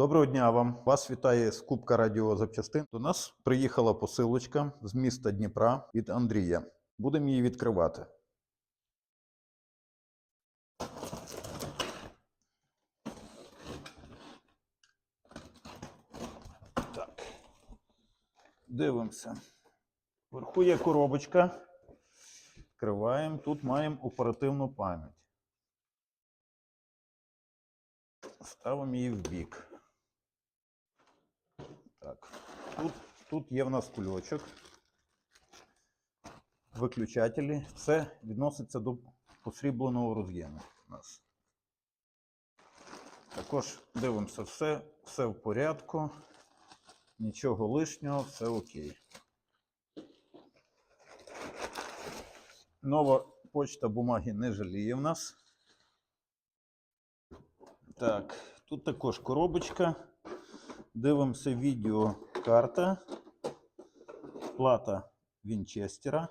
Доброго дня вам. Вас вітає Скупка радіозапчастин. До нас приїхала посилочка з міста Дніпра від Андрія. Будемо її відкривати. Так. Дивимося. Вверху є коробочка. Відкриваємо. Тут маємо оперативну пам'ять. Ставимо її в бік. Так. Тут, тут є в нас кульочок. Виключателі. Це відноситься до посрібленого роз'єму у нас. Також дивимося, все, все в порядку. Нічого лишнього, все окей. Нова почта бумаги не жаліє в нас. Так, тут також коробочка. Дивимося відео карта. Плата Вінчестера.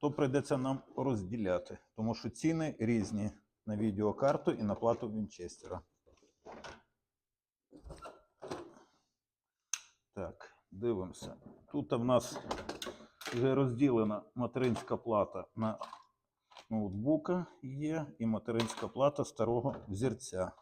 То прийдеться нам розділяти, тому що ціни різні на відеокарту і на плату Вінчестера. Так, дивимося. Тут в нас вже розділена материнська плата на ноутбука є і материнська плата старого взірця.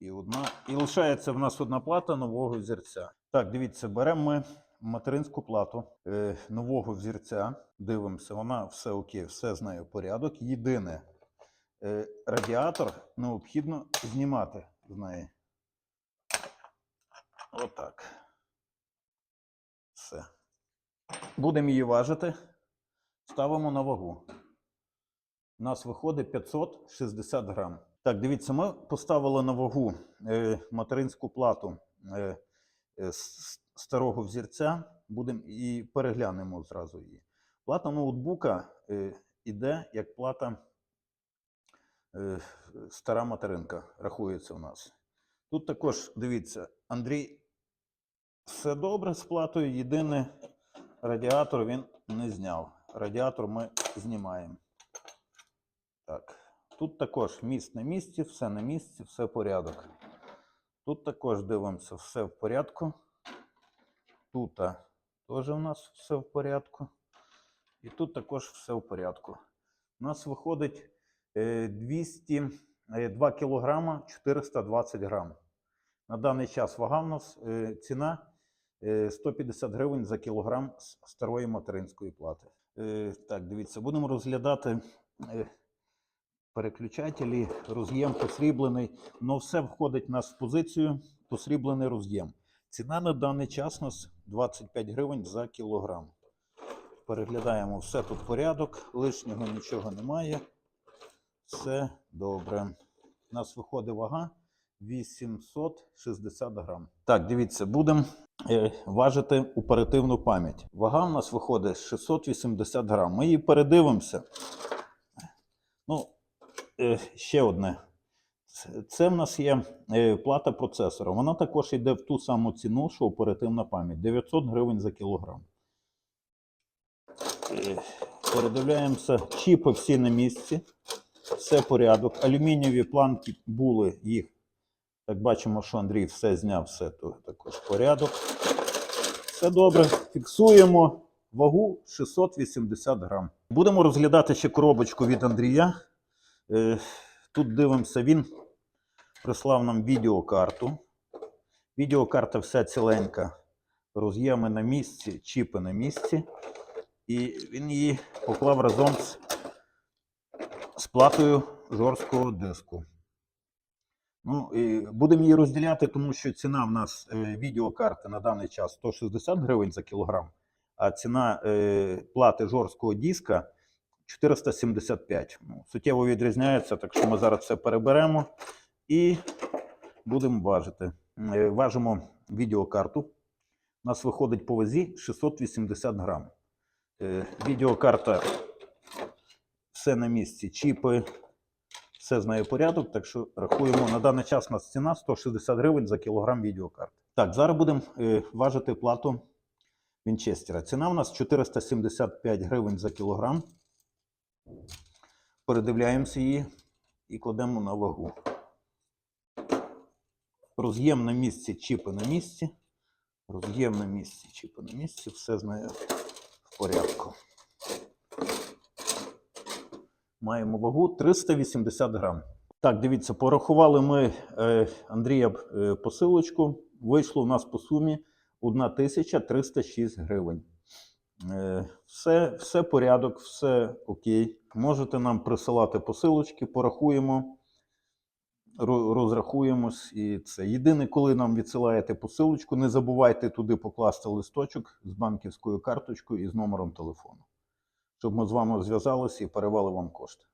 І, одна, і лишається в нас одна плата нового взірця. Так, дивіться, беремо ми материнську плату е, нового взірця. Дивимося, вона все окей, все з нею порядок. Єдине, е, радіатор необхідно знімати з неї. Отак. Все. Будемо її важити. Ставимо на вагу. У нас виходить 560 грам. Так, дивіться, ми поставили на вагу е, материнську плату е, е, старого взірця. Будемо і переглянемо зразу її. Плата ноутбука е, іде як плата е, стара материнка, рахується у нас. Тут також дивіться, Андрій, все добре з платою. Єдине, радіатор він не зняв. Радіатор ми знімаємо. Так. Тут також міст на місці, все на місці, все порядок. Тут також дивимося, все в порядку. Тут теж у нас все в порядку. І тут також все в порядку. У нас виходить е, 200, е, 2 кг 420 грам. На даний час вага в нас е, ціна е, 150 гривень за кілограм старої материнської плати. Е, Так, дивіться, будемо розглядати е, переключателі, роз'єм посріблений. Но все входить у нас в позицію посріблений роз'єм. Ціна на даний час у нас 25 гривень за кілограм. Переглядаємо все тут порядок, лишнього нічого немає. Все добре. У нас виходить вага 860 грам. Так, дивіться, будемо е, важити оперативну пам'ять. Вага у нас виходить 680 грам. Ми її передивимося. Ну, ще одне. Це- в нас є е, плата процесора. Вона також йде в ту саму ціну, що оперативна пам'ять 900 гривень за кілограм. Е, Передивляємося, чіпи всі на місці, все порядок. Алюмінієві планки були їх. Так бачимо, що Андрій все зняв, все тут також порядок. Все добре. Фіксуємо вагу 680 грам. Будемо розглядати ще коробочку від Андрія. Е, Тут дивимося, він прислав нам відеокарту. Відеокарта вся ціленька. Роз'єми на місці, чіпи на місці. І він її поклав разом з, з платою жорсткого диску. Ну, і будемо її розділяти, тому що ціна в нас е, відеокарти на даний час 160 гривень за кілограм, а ціна е, плати жорсткого диска 475. Ну, суттєво відрізняється, так що ми зараз це переберемо і будемо важити. Е, Важимо відеокарту. У нас виходить по вазі 680 грам. Е, Відеокарта все на місці, чіпи, все знає порядок, так що рахуємо на даний час у нас ціна 160 гривень за кілограм відеокарт. Так, зараз будемо е, важити плату Вінчестера. Ціна у нас 475 гривень за кілограм. Передивляємося її і кладемо на вагу. Роз'єм на місці, чіпи на місці. Роз'єм на місці, чіпи на місці. Все з нею в порядку. Маємо вагу 380 грам. Так, дивіться, порахували ми е, Андрія е, посилочку. Вийшло у нас по сумі 1306 гривень. Е, все, все порядок, все окей. Можете нам присилати посилочки, порахуємо, розрахуємось. І це. Єдине, коли нам відсилаєте посилочку, не забувайте туди покласти листочок з банківською карточкою і з номером телефону, щоб ми з вами зв'язалися і перевели вам кошти.